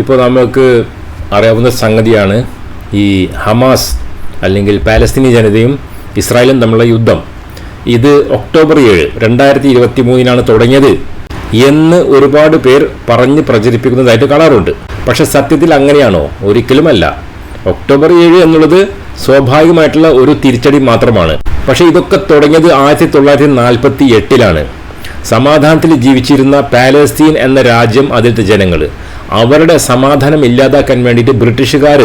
ഇപ്പോൾ നമുക്ക് അറിയാവുന്ന സംഗതിയാണ് ഈ ഹമാസ് അല്ലെങ്കിൽ പാലസ്തീനി ജനതയും ഇസ്രായേലും തമ്മിലുള്ള യുദ്ധം. ഇത് ഒക്ടോബർ ഏഴ് രണ്ടായിരത്തി ഇരുപത്തി മൂന്നിനാണ് തുടങ്ങിയത് എന്ന് ഒരുപാട് പേർ പറഞ്ഞ് പ്രചരിപ്പിക്കുന്നതായിട്ട് കാണാറുണ്ട്. പക്ഷെ സത്യത്തിൽ അങ്ങനെയാണോ? ഒരിക്കലുമല്ല. ഒക്ടോബർ ഏഴ് എന്നുള്ളത് സ്വാഭാവികമായിട്ടുള്ള ഒരു തിരിച്ചടി മാത്രമാണ്. പക്ഷേ ഇതൊക്കെ തുടങ്ങിയത് ആയിരത്തി തൊള്ളായിരത്തി നാൽപ്പത്തി എട്ടിലാണ് സമാധാനത്തിൽ ജീവിച്ചിരുന്ന പാലസ്തീൻ എന്ന രാജ്യം അതിലത്തെ ജനങ്ങൾ അവരുടെ സമാധാനം ഇല്ലാതാക്കാൻ വേണ്ടിയിട്ട് ബ്രിട്ടീഷുകാർ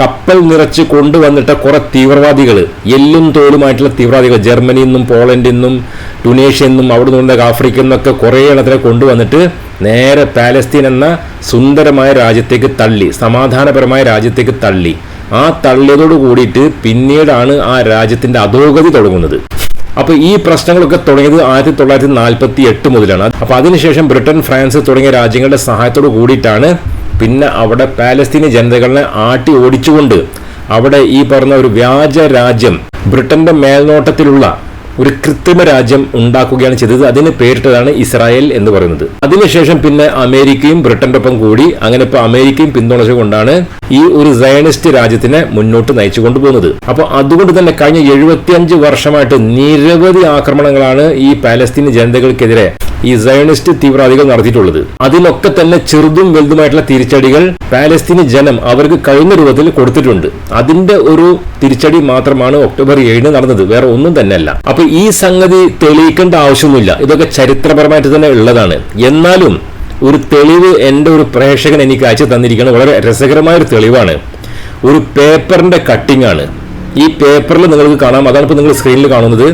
കപ്പൽ നിറച്ച് കൊണ്ടുവന്നിട്ട കുറെ തീവ്രവാദികൾ എല്ലും തോലുമായിട്ടുള്ള തീവ്രവാദികൾ ജർമ്മനിയിൽ നിന്നും പോളണ്ടിൽ നിന്നും ടുനേഷ്യയിൽ നിന്നും അവിടെ നിന്നുകൊണ്ട് ആഫ്രിക്കയിൽ നിന്നൊക്കെ കുറേ എണ്ണത്തിനെ കൊണ്ടുവന്നിട്ട് നേരെ പാലസ്തീൻ എന്ന സുന്ദരമായ രാജ്യത്തേക്ക് തള്ളി സമാധാനപരമായ രാജ്യത്തേക്ക് തള്ളി. ആ തള്ളിയതോട് കൂടിയിട്ട് പിന്നീടാണ് ആ രാജ്യത്തിന്റെ അധോഗതി തുടങ്ങുന്നത്. അപ്പൊ ഈ പ്രശ്നങ്ങളൊക്കെ തുടങ്ങിയത് ആയിരത്തി തൊള്ളായിരത്തി നാൽപ്പത്തി എട്ട് മുതലാണ്. അപ്പോൾ അതിനുശേഷം ബ്രിട്ടൻ ഫ്രാൻസ് തുടങ്ങിയ രാജ്യങ്ങളുടെ സഹായത്തോട് കൂടിയിട്ടാണ് പിന്നെ അവിടെ പാലസ്തീനി ജനതകളെ ആട്ടി ഓടിച്ചുകൊണ്ട് അവിടെ ഈ പറഞ്ഞ ഒരു വ്യാജ രാജ്യം ബ്രിട്ടന്റെ മേൽനോട്ടത്തിലുള്ള ഒരു കൃത്രിമ രാജ്യം ഉണ്ടാക്കുകയാണ് ചെയ്തത്. അതിന് പേരിട്ടതാണ് ഇസ്രായേൽ എന്ന് പറയുന്നത്. അതിനുശേഷം പിന്നെ അമേരിക്കയും ബ്രിട്ടന്റെ ഒപ്പം കൂടി അങ്ങനെ ഇപ്പൊ അമേരിക്കയും പിന്തുണച്ചുകൊണ്ടാണ് ഈ ഒരു സയനിസ്റ്റ് രാജ്യത്തിനെ മുന്നോട്ട് നയിച്ചു കൊണ്ടുപോകുന്നത്. അപ്പൊ അതുകൊണ്ട് തന്നെ കഴിഞ്ഞ എഴുപത്തിയഞ്ച് വർഷമായിട്ട് നിരവധി ആക്രമണങ്ങളാണ് ഈ പാലസ്തീൻ ജനതകൾക്കെതിരെ ഈ സയണിസ്റ്റ് തീവ്രവാദികൾ നടത്തിയിട്ടുള്ളത്. അതിലൊക്കെ തന്നെ ചെറുതും വലുതുമായിട്ടുള്ള തിരിച്ചടികൾ പാലസ്തീനി ജനം അവർക്ക് കഴിയുന്ന രൂപത്തിൽ കൊടുത്തിട്ടുണ്ട്. അതിന്റെ ഒരു തിരിച്ചടി മാത്രമാണ് ഒക്ടോബർ ഏഴിന് നടന്നത്. വേറെ ഒന്നും തന്നെ അല്ല അപ്പൊ ഈ സംഗതി തെളിയിക്കേണ്ട ആവശ്യമൊന്നുമില്ല. ഇതൊക്കെ ചരിത്രപരമായിട്ട് തന്നെ ഉള്ളതാണ്. എന്നാലും ഒരു തെളിവ് എന്റെ ഒരു പ്രേക്ഷകൻ എനിക്ക് അയച്ചു തന്നിരിക്കുന്നത് വളരെ രസകരമായ ഒരു തെളിവാണ്. ഒരു പേപ്പറിന്റെ കട്ടിംഗ് ആണ്. ഈ പേപ്പറിൽ നിങ്ങൾക്ക് കാണാം. അതാണ് ഇപ്പോൾ നിങ്ങൾ സ്ക്രീനിൽ കാണുന്നത്.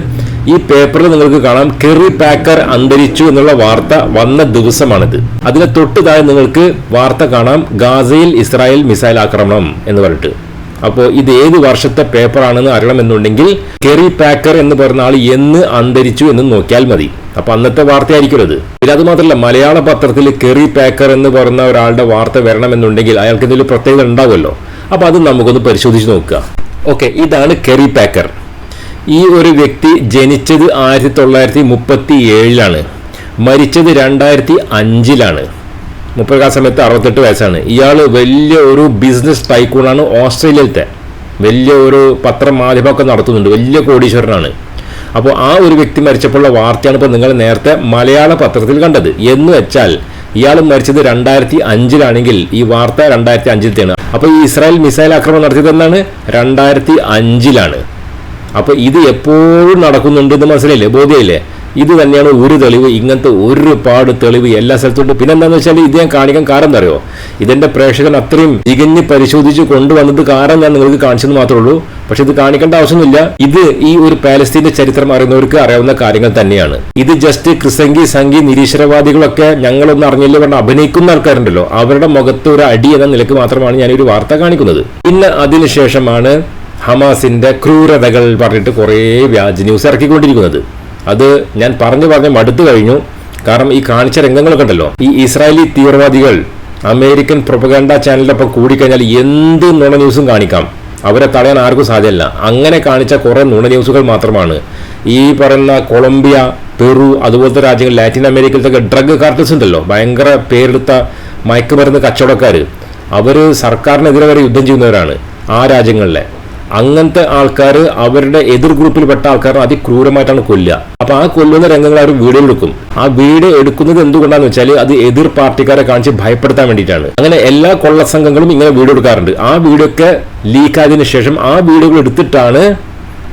ഈ പേപ്പറിൽ നിങ്ങൾക്ക് കാണാം കെറി പാക്കർ അന്തരിച്ചു എന്നുള്ള വാർത്ത വന്ന ദിവസമാണിത്. അതിന് തൊട്ട് താഴെ നിങ്ങൾക്ക് വാർത്ത കാണാം ഗാസയിൽ ഇസ്രായേൽ മിസൈൽ ആക്രമണം എന്ന് പറഞ്ഞിട്ട്. അപ്പോൾ ഇത് ഏത് വർഷത്തെ പേപ്പറാണെന്ന് അറിയണമെന്നുണ്ടെങ്കിൽ കെറി പാക്കർ എന്ന് പറഞ്ഞ ആൾ എന്ന് അന്തരിച്ചു എന്ന് നോക്കിയാൽ മതി. അപ്പൊ അന്നത്തെ വാർത്തയായിരിക്കും അത് പിന്നെ അത് മാത്രമല്ല മലയാള പത്രത്തിൽ കെറി പാക്കർ എന്ന് പറഞ്ഞ ഒരാളുടെ വാർത്ത വരണമെന്നുണ്ടെങ്കിൽ അയാൾക്ക് എന്തെങ്കിലും പ്രത്യേകത ഉണ്ടാവുമല്ലോ. അപ്പൊ അത് നമുക്കൊന്ന് പരിശോധിച്ച് നോക്കുക. ഓക്കെ ഇതാണ് കെറി പാക്കർ ഈ ഒരു വ്യക്തി ജനിച്ചത് ആയിരത്തി തൊള്ളായിരത്തി മുപ്പത്തി ഏഴിലാണ് മരിച്ചത് രണ്ടായിരത്തി അഞ്ചിലാണ് മുപ്പത് ആ സമയത്ത് അറുപത്തെട്ട് വയസ്സാണ്. ഇയാൾ വലിയ ഒരു ബിസിനസ് ടൈക്കൂണാണ് ഓസ്ട്രേലിയയിലത്തെ. വലിയ ഒരു പത്രം മാധ്യമമൊക്കെ നടത്തുന്നുണ്ട്. വലിയ കോടീശ്വരനാണ്. അപ്പോൾ ആ ഒരു വ്യക്തി മരിച്ചപ്പോഴുള്ള വാർത്തയാണ് ഇപ്പോൾ നിങ്ങൾ നേരത്തെ മലയാള പത്രത്തിൽ കണ്ടത്. എന്ന് വെച്ചാൽ ഇയാൾ മരിച്ചത് രണ്ടായിരത്തി അഞ്ചിലാണെങ്കിൽ ഈ വാർത്ത രണ്ടായിരത്തി അഞ്ചിലത്തെയാണ് അപ്പോൾ ഈ ഇസ്രായേൽ മിസൈൽ ആക്രമണം നടത്തിയത് എന്നാണ്? രണ്ടായിരത്തി അഞ്ചിലാണ് അപ്പൊ ഇത് എപ്പോഴും നടക്കുന്നുണ്ട് എന്ന് മനസ്സിലായില്ലേ? ബോധ്യമില്ലേ ഇത് തന്നെയാണ് ഒരു തെളിവ് ഇങ്ങനത്തെ ഒരുപാട് തെളിവ് എല്ലാ സ്ഥലത്തുണ്ട്. പിന്നെന്താന്ന് വെച്ചാൽ ഇത് ഞാൻ കാണിക്കാൻ കാരണം എന്താ അറിയോ? ഇതെന്റെ പ്രേക്ഷകൻ അത്രയും തികഞ്ഞ് പരിശോധിച്ച് കൊണ്ടുവന്നത് കാരണം ഞാൻ നിങ്ങൾക്ക് കാണിച്ചെന്ന് മാത്രമേ ഉള്ളൂ. പക്ഷെ ഇത് കാണിക്കേണ്ട ആവശ്യമൊന്നുമില്ല. ഇത് ഈ ഒരു പാലസ്തീന്റെ ചരിത്രം അറിയുന്നവർക്ക് അറിയാവുന്ന കാര്യങ്ങൾ തന്നെയാണ്. ഇത് ജസ്റ്റ് ക്രിസംഗി സംഗി നിരീശ്വരവാദികളൊക്കെ ഞങ്ങളൊന്നും അറിഞ്ഞില്ല? പറഞ്ഞ അഭിനയിക്കുന്ന ആൾക്കാരുണ്ടല്ലോ. അവരുടെ മുഖത്ത് ഒരു അടി എന്ന നിലയ്ക്ക് മാത്രമാണ് ഞാൻ ഒരു വാർത്ത കാണിക്കുന്നത്. പിന്നെ അതിനുശേഷമാണ് ഹമാസിന്റെ ക്രൂരതകൾ പറഞ്ഞിട്ട് കുറേ വ്യാജ ന്യൂസ് ഇറക്കിക്കൊണ്ടിരിക്കുന്നത്. അത് ഞാൻ പറഞ്ഞു പറഞ്ഞ് മടുത്തു കഴിഞ്ഞു. കാരണം ഈ കാണിച്ച രംഗങ്ങളൊക്കെ ഉണ്ടല്ലോ. ഈ ഇസ്രായേലി തീവ്രവാദികൾ അമേരിക്കൻ പ്രൊപ്പഗാൻഡ ചാനലിലൊപ്പം കൂടിക്കഴിഞ്ഞാൽ എന്ത് നുണ ന്യൂസും കാണിക്കാം. അവരെ തടയാൻ ആർക്കും സാധ്യമല്ല. അങ്ങനെ കാണിച്ച കുറേ നുണ ന്യൂസുകൾ മാത്രമാണ്. ഈ പറയുന്ന കൊളംബിയ പെറു അതുപോലത്തെ രാജ്യങ്ങൾ ലാറ്റിൻ അമേരിക്കയിലത്തെ ഡ്രഗ് കാർട്ടൽസ് ഉണ്ടല്ലോ. ഭയങ്കര പേരെടുത്ത മയക്കുമരുന്ന് കച്ചവടക്കാർ അവർ സർക്കാരിനെതിരെ വരെ യുദ്ധം ചെയ്യുന്നവരാണ് ആ രാജ്യങ്ങളിലെ. അങ്ങനത്തെ ആൾക്കാർ അവരുടെ എതിർ ഗ്രൂപ്പിൽപ്പെട്ട ആൾക്കാർ അതിക്രൂരമായിട്ടാണ് കൊല്ലുക. അപ്പൊ ആ കൊല്ലുന്ന രംഗങ്ങൾ അവർ വീഡിയോ എടുക്കും. ആ വീഡിയോ എടുക്കുന്നത് എന്തുകൊണ്ടാന്ന് വെച്ചാൽ അത് എതിർ പാർട്ടിക്കാരെ കാണിച്ച് ഭയപ്പെടുത്താൻ വേണ്ടിയിട്ടാണ്. അങ്ങനെ എല്ലാ കൊള്ള സംഘങ്ങളും ഇങ്ങനെ വീഡിയോ എടുക്കാറുണ്ട്. ആ വീഡിയോ ഒക്കെ ലീക്ക് ആയതിനു ശേഷം ആ വീഡിയോകൾ എടുത്തിട്ടാണ്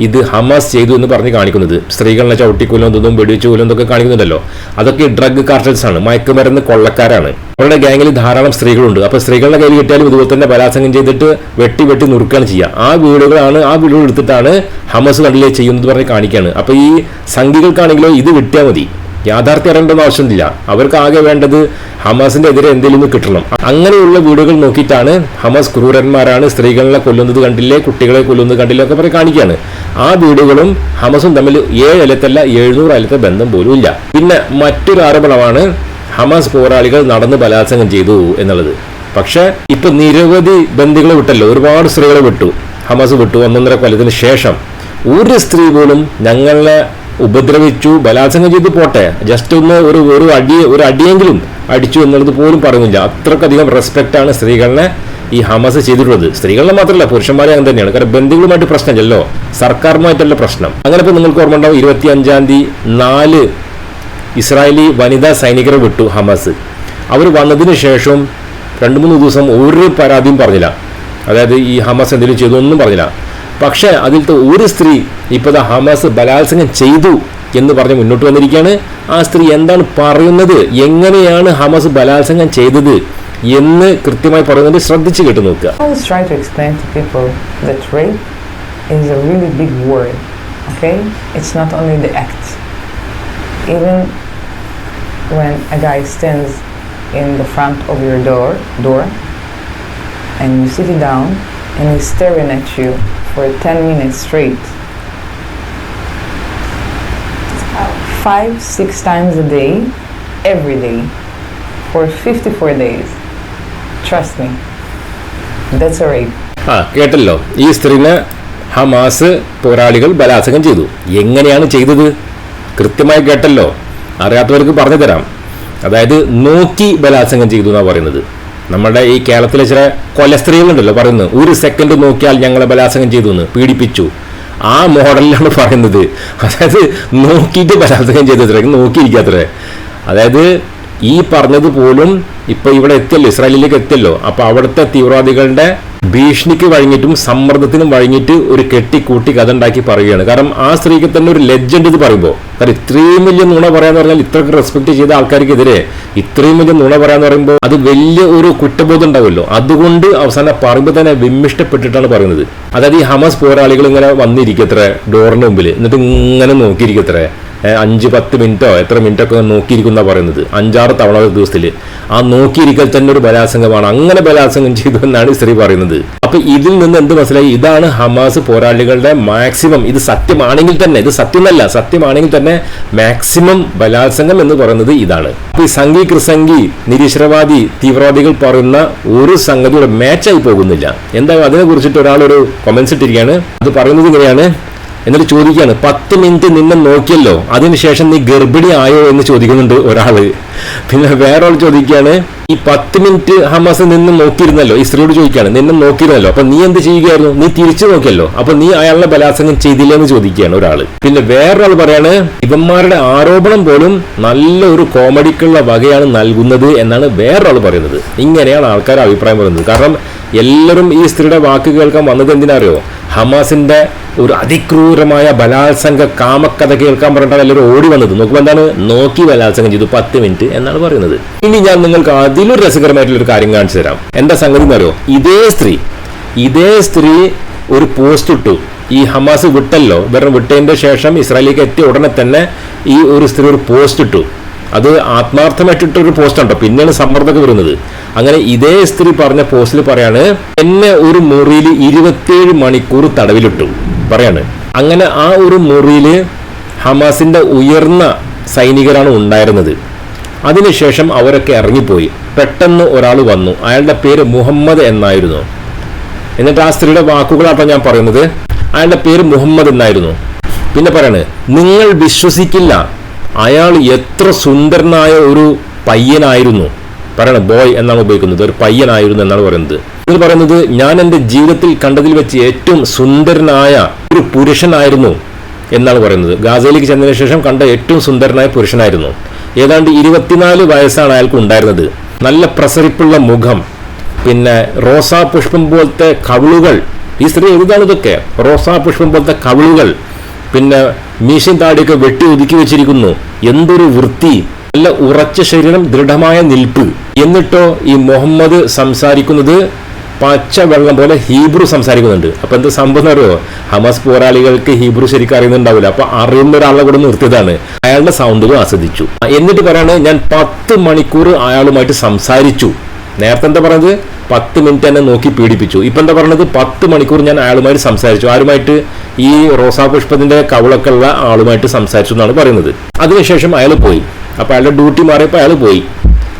ഇത് ഹമാസ് ചെയ്തു എന്ന് പറഞ്ഞ് കാണിക്കുന്നത്. സ്ത്രീകളെ ചവിട്ടിക്കൊല്ലുന്നതും വെടിവെച്ച് കൊല്ലുന്നതൊക്കെ കാണിക്കുന്നുണ്ടല്ലോ. അതൊക്കെ ഡ്രഗ് കാർട്ടൽസ് ആണ് മയക്കുമരുന്ന് കൊള്ളക്കാരാണ്. അവരുടെ ഗാങ്ങിൽ ധാരാളം സ്ത്രീകളുണ്ട്. അപ്പൊ സ്ത്രീകളുടെ കയ്യിൽ കിട്ടിയാലും ഇതുപോലെ തന്നെ ബലാത്സംഗം ചെയ്തിട്ട് വെട്ടി വെട്ടി നുറുക്കുകയാണ് ചെയ്യുക. ആ വീടുകളാണ് ആ വീടുകൾ എടുത്തിട്ടാണ് ഹമസ് കണ്ടില്ലേ ചെയ്യുന്നത് പറഞ്ഞ് കാണിക്കുകയാണ്. അപ്പൊ ഈ സംഘികൾക്കാണെങ്കിലോ ഇത് കിട്ടിയാൽ മതി. യാഥാർത്ഥ്യം അറിയേണ്ടെന്ന് ആവശ്യമില്ല. അവർക്ക് ആകെ വേണ്ടത് ഹമാസിന്റെ എതിരെ എന്തെങ്കിലും കിട്ടണം. അങ്ങനെയുള്ള വീടുകൾ നോക്കിയിട്ടാണ് ഹമാസ് ക്രൂരന്മാരാണ് സ്ത്രീകളെ കൊല്ലുന്നത് കണ്ടില്ലേ കുട്ടികളെ കൊല്ലുന്നത് കണ്ടില്ലേ ഒക്കെ പറഞ്ഞ് കാണിക്കുകയാണ്. ആ വീടുകളും ഹമസും തമ്മിൽ ഏഴ് അലത്തല്ല എഴുന്നൂറ് അലത്തെ ബന്ധം പോലും ഇല്ല. പിന്നെ മറ്റൊരു ആരോപണമാണ് ഹമാസ് പോരാളികൾ നടന്ന് ബലാത്സംഗം ചെയ്തു എന്നുള്ളത്. പക്ഷെ ഇപ്പൊ നിരവധി ബന്ധികളെ വിട്ടല്ലോ. ഒരുപാട് സ്ത്രീകളെ വിട്ടു. ഹമാസ് വിട്ടു ഒന്നൊന്നര കൊല്ലത്തിന് ശേഷം. ഒരു സ്ത്രീ പോലും ഞങ്ങളെ ഉപദ്രവിച്ചു. ബലാത്സംഗം ചെയ്ത് പോട്ടെ. ജസ്റ്റ് ഒന്ന് ഒരു ഒരു അടി ഒരു അടിയെങ്കിലും അടിച്ചു എന്നുള്ളത് പോലും പറയുന്നില്ല. അത്രക്കധികം റെസ്പെക്റ്റാണ് സ്ത്രീകളെ ഈ ഹമസ് ചെയ്തിട്ടുള്ളത്. സ്ത്രീകളെ മാത്രമല്ല പുരുഷന്മാരെ അങ്ങനെ തന്നെയാണ്. കാരണം ബന്ധുക്കളുമായിട്ട് പ്രശ്നമില്ലല്ലോ. സർക്കാരുമായിട്ടല്ല പ്രശ്നം. അങ്ങനെ ഇപ്പോൾ നിങ്ങൾക്ക് ഓർമ്മ ഉണ്ടാവും ഇരുപത്തി അഞ്ചാം തീയതി നാല് ഇസ്രായേലി വനിതാ സൈനികരെ വിട്ടു ഹമസ്. അവർ വന്നതിന് ശേഷം രണ്ട് മൂന്ന് ദിവസം ഒരു പരാതിയും പറഞ്ഞില്ല. അതായത് ഈ ഹമസ് എന്തെങ്കിലും ചെയ്തു ഒന്നും പറഞ്ഞില്ല. പക്ഷേ അതിലത്തെ ഒരു സ്ത്രീ ഇപ്പോൾ ഹമാസ് ബലാത്സംഗം ചെയ്തു എന്ന് പറഞ്ഞ് മുന്നോട്ട് വന്നിരിക്കുകയാണ്. ആ സ്ത്രീ എന്താണ് പറയുന്നത്? എങ്ങനെയാണ് ഹമാസ് ബലാത്സംഗം ചെയ്തത് എന്ന് കൃത്യമായി പറയുന്നത് ശ്രദ്ധിച്ച് കേട്ടു നോക്കുക. Okay, it's not only the act. Even when a guy stands in the front of your door, door, and you down and he's staring at you for 10 minutes straight, five, six times a day, every day, for 54 days. Trust me, that's a rape. ആ കേട്ടല്ലോ. ഈ സ്ത്രീനെ Hamas പോരാളികൾ ബലാത്സംഗം ചെയ്തു. എങ്ങനെയാണ് ചെയ്തത്? കൃത്യമായി കേട്ടല്ലോ. അറിയാത്തവർക്ക് പറഞ്ഞു തരാം അതായത് നോക്കി ബലാത്സംഗം ചെയ്തു എന്നാണ് പറയുന്നത്. നമ്മുടെ ഈ കേരളത്തിലെ ചില കൊല സ്ത്രീകളുണ്ടല്ലോ പറയുന്നത്. ഒരു സെക്കൻഡ് നോക്കിയാൽ ഞങ്ങളെ ബലാത്സംഗം ചെയ്തു എന്ന് പീഡിപ്പിച്ചു. ആ മോഡലിലാണ് പറയുന്നത്. അതായത് നോക്കിയിട്ട് ബലാത്സംഗം ചെയ്തത്രേ നോക്കിയിരിക്കാത്രേ അതായത് ഈ പറഞ്ഞത് പോലും ഇവിടെ എത്തിയല്ലോ ഇസ്രായേലിലേക്ക് എത്തിയല്ലോ. അപ്പൊ അവിടുത്തെ തീവ്രവാദികളുടെ ഭീഷണിക്ക് വഴങ്ങിയിട്ടും സമ്മർദ്ദത്തിനും വഴങ്ങിയിട്ട് ഒരു കെട്ടിക്കൂട്ടി കഥ ഉണ്ടാക്കി പറയുകയാണ്. കാരണം ആ സ്ത്രീക്ക് തന്നെ ഒരു ലെജൻഡ് ഇത് പറയുമ്പോൾ കാരണം ഇത്രയും വലിയ നുണ പറയാന്ന് പറഞ്ഞാൽ ഇത്രയ്ക്ക് റെസ്പെക്ട് ചെയ്ത ആൾക്കാർക്കെതിരെ ഇത്രയും വലിയ നുണ പറയാന്ന് പറയുമ്പോൾ അത് വലിയ ഒരു കുറ്റബോധം ഉണ്ടാവുമല്ലോ. അതുകൊണ്ട് അവസാനം പറയുമ്പോൾ തന്നെ വിമ്മിഷ്ടപ്പെട്ടിട്ടാണ് പറയുന്നത്. അതായത് ഈ ഹമസ് പോരാളികൾ ഇങ്ങനെ വന്നിരിക്കത്രേ ഡോറിന് മുമ്പിൽ എന്നിട്ട് ഇങ്ങനെ നോക്കിയിരിക്കത്രേ അഞ്ച് പത്ത് മിനിറ്റോ എത്ര മിനിറ്റോ ഒക്കെ നോക്കിയിരിക്കുന്ന പറയുന്നത്. അഞ്ചാറ് തവണ ദിവസത്തിൽ ആ നോക്കിയിരിക്കൽ തന്നെ ഒരു ബലാസംഗമാണ് അങ്ങനെ ബലാസംഗം ചെയ്തു എന്നാണ് സ്ത്രീ പറയുന്നത്. അപ്പൊ ഇതിൽ നിന്ന് എന്ത് മനസ്സിലായി? ഇതാണ് ഹമാസ് പോരാളികളുടെ മാക്സിമം. ഇത് സത്യമാണെങ്കിൽ തന്നെ ഇത് സത്യമല്ല. സത്യമാണെങ്കിൽ തന്നെ മാക്സിമം ബലാത്സംഗം എന്ന് പറയുന്നത് ഇതാണ്. അപ്പൊ ഈ സംഘി കൃസംഗി നിരീശ്വരവാദി തീവ്രവാദികൾ പറയുന്ന ഒരു സംഗതിയുടെ മാച്ചായി പോകുന്നില്ല. എന്താ അതിനെ കുറിച്ചിട്ട് ഒരാളൊരു കൊമൻസ് ഇട്ടിരിക്കുകയാണ്. അത് പറയുന്നത് ഇങ്ങനെയാണ്. എന്നിട്ട് ചോദിക്കുകയാണ് പത്ത് മിനിറ്റ് നിന്നെ നോക്കിയല്ലോ അതിനുശേഷം നീ ഗർഭിണി ആയോ? എന്ന് ചോദിക്കുന്നുണ്ട് ഒരാൾ പിന്നെ വേറൊരാൾ ചോദിക്കുകയാണ് ഈ പത്ത് മിനിറ്റ് ഹമാസ് നിന്ന് നോക്കിയിരുന്നല്ലോ? ഈ സ്ത്രീയോട് ചോദിക്കുകയാണ് നിന്നെ നോക്കിയിരുന്നല്ലോ അപ്പൊ നീ എന്ത് ചെയ്യുകയായിരുന്നു? നീ തിരിച്ചു നോക്കിയല്ലോ അപ്പൊ നീ അയാളുടെ ബലാത്സംഗം ചെയ്തില്ലേ? എന്ന് ചോദിക്കുകയാണ് ഒരാൾ പിന്നെ വേറൊരാൾ പറയാണ് ഇവന്മാരുടെ ആരോപണം പോലും നല്ല ഒരു കോമഡിക്കുള്ള വകയാണ് നൽകുന്നത് എന്നാണ് വേറൊരാൾ പറയുന്നത്. ഇങ്ങനെയാണ് ആൾക്കാർ അഭിപ്രായം പറയുന്നത്. കാരണം എല്ലാവരും ഈ സ്ത്രീയുടെ വാക്ക് കേൾക്കാൻ വന്നത് എന്തിനറിയോ? ഹമാസിന്റെ ഒരു അതിക്രൂരമായ ബലാത്സംഗ കാമക്കഥ കേൾക്കാൻ പറഞ്ഞിട്ടാണ് എല്ലാവരും ഓടി വന്നത്. നോക്കുമ്പോൾ എന്താണ്? നോക്കി ബലാത്സംഗം ചെയ്തു. പത്ത് മിനിറ്റ് എന്നാണ് പറയുന്നത്. ഇനി ഞാൻ നിങ്ങൾക്ക് അതിലൊരു രസകരമായിട്ടുള്ള ഒരു കാര്യം കാണിച്ചു തരാം. എന്താ സംഗതി എന്നറിയോ? ഇതേ സ്ത്രീ ഇതേ സ്ത്രീ ഒരു പോസ്റ്റ് ഇട്ടു. ഈ ഹമാസ് വിട്ടല്ലോ. വെറും വിട്ടതിന്റെ ശേഷം ഇസ്രായേലിലേക്ക് എത്തിയ ഉടനെ തന്നെ ഈ ഒരു സ്ത്രീ ഒരു പോസ്റ്റ് ഇട്ടു. അത് ആത്മാർത്ഥമായിട്ടിട്ടൊരു പോസ്റ്റ് ഉണ്ടോ പിന്നെയാണ് സമ്മർദ്ദമൊക്കെ വരുന്നത്. അങ്ങനെ ഇതേ സ്ത്രീ പറഞ്ഞ പോസ്റ്റിൽ പറയാണ് എന്നെ ഒരു മുറിയിൽ ഇരുപത്തിയേഴ് മണിക്കൂർ തടവിലിട്ടു. പറയാണ്. അങ്ങനെ ആ ഒരു മുറിയിൽ ഹമാസിന്റെ ഉയർന്ന സൈനികരാണ് ഉണ്ടായിരുന്നത്. അതിനുശേഷം അവരൊക്കെ ഇറങ്ങിപ്പോയി. പെട്ടെന്ന് ഒരാൾ വന്നു. അയാളുടെ പേര് മുഹമ്മദ് എന്നായിരുന്നു. എന്നിട്ട് ആ സ്ത്രീയുടെ വാക്കുകളാട്ടോ ഞാൻ പറയുന്നത്. അയാളുടെ പേര് മുഹമ്മദ് എന്നായിരുന്നു. പിന്നെ പറയാണ് നിങ്ങൾ വിശ്വസിക്കില്ല. അയാൾ എത്ര സുന്ദരനായ ഒരു പയ്യനായിരുന്നു. പറയണം ബോയ് എന്നാണ് ഉപയോഗിക്കുന്നത്. ഒരു പയ്യനായിരുന്നു എന്നാണ് പറയുന്നത്. എന്ന് പറയുന്നത് ഞാൻ എന്റെ ജീവിതത്തിൽ കണ്ടതിൽ വെച്ച് ഏറ്റവും സുന്ദരനായ ഒരു പുരുഷനായിരുന്നു എന്നാണ് പറയുന്നത്. ഗാസയിലേക്ക് ചെന്നതിന് ശേഷം കണ്ട ഏറ്റവും സുന്ദരനായ പുരുഷനായിരുന്നു. ഏതാണ്ട് ഇരുപത്തിനാല് വയസ്സാണ് അയാൾക്ക് ഉണ്ടായിരുന്നത്. നല്ല പ്രസരിപ്പുള്ള മുഖം പിന്നെ റോസാ പുഷ്പം പോലത്തെ കവിളുകൾ. ഈ സ്ത്രീ എഴുതാണ് ഇതൊക്കെ? റോസാ പുഷ്പം പോലത്തെ കവിളുകൾ. പിന്നെ മീശൻ താടിയൊക്കെ വെട്ടി ഒതുക്കി വെച്ചിരിക്കുന്നു. എന്തൊരു വൃത്തി. നല്ല ഉറച്ച ശരീരം ദൃഢമായ നിൽപ്പ്. എന്നിട്ടോ ഈ മുഹമ്മദ് സംസാരിക്കുന്നത് പച്ച വെള്ളം പോലെ ഹീബ്രു സംസാരിക്കുന്നുണ്ട്. അപ്പൊ എന്താ സംഭവം അറിയോ? ഹമാസ് പോരാളികൾക്ക് ഹീബ്രു ശരിക്കും അറിയുന്നുണ്ടാവില്ല. അപ്പൊ അറിയുന്ന ഒരാളെ കൂടെ നിർത്തിയതാണ്. അയാളുടെ സൗണ്ടുകൾ ആസ്വദിച്ചു. എന്നിട്ട് പറയാണ് ഞാൻ പത്ത് മണിക്കൂർ അയാളുമായിട്ട് സംസാരിച്ചു. നേരത്തെ എന്താ പറഞ്ഞത്? പത്ത് മിനിറ്റ് എന്നെ നോക്കി പീഡിപ്പിച്ചു. ഇപ്പം എന്താ പറഞ്ഞത്? പത്ത് മണിക്കൂർ ഞാൻ അയാളുമായിട്ട് സംസാരിച്ചു. ആരുമായിട്ട് ഈ റോസാപുഷ്പത്തിന്റെ കവളൊക്കെ ഉള്ള ആളുമായിട്ട് സംസാരിച്ചു എന്നാണ് പറയുന്നത്. അതിനുശേഷം അയാൾ പോയി. അപ്പോൾ അയാളുടെ ഡ്യൂട്ടി മാറിയപ്പോൾ അയാൾ പോയി.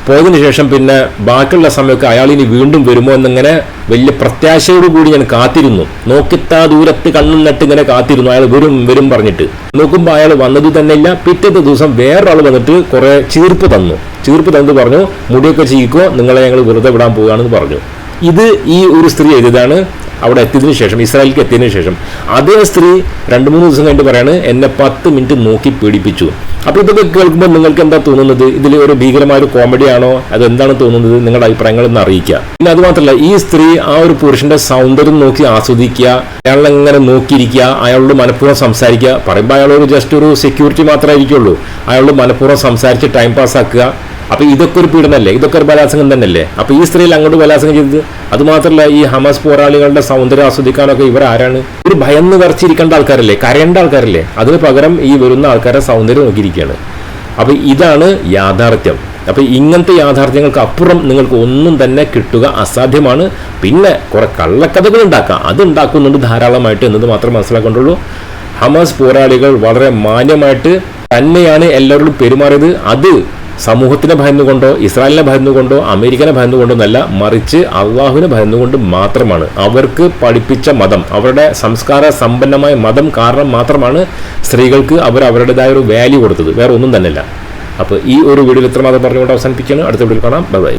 പോയതിനു ശേഷം പിന്നെ ബാക്കിയുള്ള സമയമൊക്കെ അയാൾ ഇനി വീണ്ടും വരുമോ എന്നിങ്ങനെ വലിയ പ്രത്യാശയോട് കൂടി ഞാൻ കാത്തിരുന്നു. നോക്കിത്താ ദൂരത്ത് കണ്ണും നട്ട് ഇങ്ങനെ കാത്തിരുന്നു. അയാൾ വരും വരും പറഞ്ഞിട്ട്. നോക്കുമ്പോൾ അയാൾ വന്നത് തന്നെ ഇല്ല പിറ്റത്തെ ദിവസം വേറൊരാൾ വന്നിട്ട് കുറേ ചീർപ്പ് തന്നു. ചീർപ്പ് തന്നു പറഞ്ഞു മുടിയൊക്കെ ചീക്കോ നിങ്ങളെ ഞങ്ങൾ വെറുതെ വിടാൻ പോവുകയാണെന്ന് പറഞ്ഞു. ഇത് ഈ ഒരു സ്ത്രീ എഴുതിയതാണ്. അവിടെ എത്തിയതിനു ശേഷം ഇസ്രായേലിലേക്ക് എത്തിയതിനു ശേഷം. അതേ സ്ത്രീ രണ്ട് മൂന്ന് ദിവസം കഴിഞ്ഞിട്ട് പറയാണ് എന്നെ പത്ത് മിനിറ്റ് നോക്കി പീഡിപ്പിച്ചു. അപ്പോൾ ഇതൊക്കെ കേൾക്കുമ്പോൾ നിങ്ങൾക്ക് എന്താ തോന്നുന്നത്? ഇതിൽ ഒരു ഭീകരമായ ഒരു കോമഡി ആണോ? അത് എന്താണ് തോന്നുന്നത്? നിങ്ങളുടെ അഭിപ്രായങ്ങൾ ഒന്ന് അറിയിക്കുക. പിന്നെ അതുമാത്രമല്ല ഈ സ്ത്രീ ആ ഒരു പുരുഷന്റെ സൗന്ദര്യം നോക്കി ആസ്വദിക്കുക അയാളെ ഇങ്ങനെ നോക്കിയിരിക്കുക അയാളോട് മനഃപൂർവം സംസാരിക്കുക. പറയുമ്പോൾ അയാളൊരു ജസ്റ്റ് ഒരു സെക്യൂരിറ്റി മാത്രമായിരിക്കുള്ളൂ. അയാളോട് മനഃപൂർവം സംസാരിച്ച് ടൈം പാസ് ആക്കുക അപ്പൊ ഇതൊക്കെ ഒരു പീഡനല്ലേ? ഇതൊക്കെ ഒരു ബലാത്സംഗം തന്നെയല്ലേ? അപ്പോൾ ഈ സ്ത്രീയിൽ അങ്ങോട്ട് ബലാത്സംഗം ചെയ്തത്? അതുമാത്രമല്ല ഈ ഹമാസ് പോരാളികളുടെ സൗന്ദര്യം ആസ്വദിക്കാനൊക്കെ ഇവർ ആരാണ് ഒരു ഭയന്ന് വരച്ചിരിക്കേണ്ട ആൾക്കാരല്ലേ? കരയേണ്ട ആൾക്കാരല്ലേ? അതിന് പകരം ഈ വരുന്ന ആൾക്കാരെ സൗന്ദര്യം നോക്കിയിരിക്കുകയാണ്. അപ്പോൾ ഇതാണ് യാഥാർത്ഥ്യം. അപ്പോൾ ഇങ്ങനത്തെ യാഥാർത്ഥ്യങ്ങൾക്ക് അപ്പുറം നിങ്ങൾക്ക് ഒന്നും തന്നെ കിട്ടുക അസാധ്യമാണ്. പിന്നെ കുറെ കള്ളക്കഥകൾ ഉണ്ടാക്കാം. അത് ഉണ്ടാക്കുന്നുണ്ട് ധാരാളമായിട്ട് എന്നത് മാത്രം മനസ്സിലാക്കേണ്ടുള്ളൂ. ഹമാസ് പോരാളികൾ വളരെ മാന്യമായിട്ട് തന്നെയാണ് എല്ലാവരോടും പെരുമാറിയത്. അത് സമൂഹത്തിനെ ഭയന്നുകൊണ്ടോ ഇസ്രായേലിനെ ഭയന്നുകൊണ്ടോ അമേരിക്കനെ ഭയന്നുകൊണ്ടോ എന്നല്ല മറിച്ച് അള്ളാഹുവിനെ ഭയന്നുകൊണ്ട് മാത്രമാണ്. അവർക്ക് പഠിപ്പിച്ച മതം അവരുടെ സംസ്കാര സമ്പന്നമായ മതം കാരണം മാത്രമാണ് സ്ത്രീകൾക്ക് അവർ അവരുടേതായ ഒരു വാല്യൂ കൊടുത്തത്. വേറെ ഒന്നും തന്നെയല്ല. അപ്പോൾ ഈ ഒരു വീഡിയോയിൽ ഇത്രമാത്രം പറഞ്ഞുകൊണ്ട് അവസാനിപ്പിക്കുകയാണ്. അടുത്ത വീഡിയോയിൽ കാണാം. ബൈ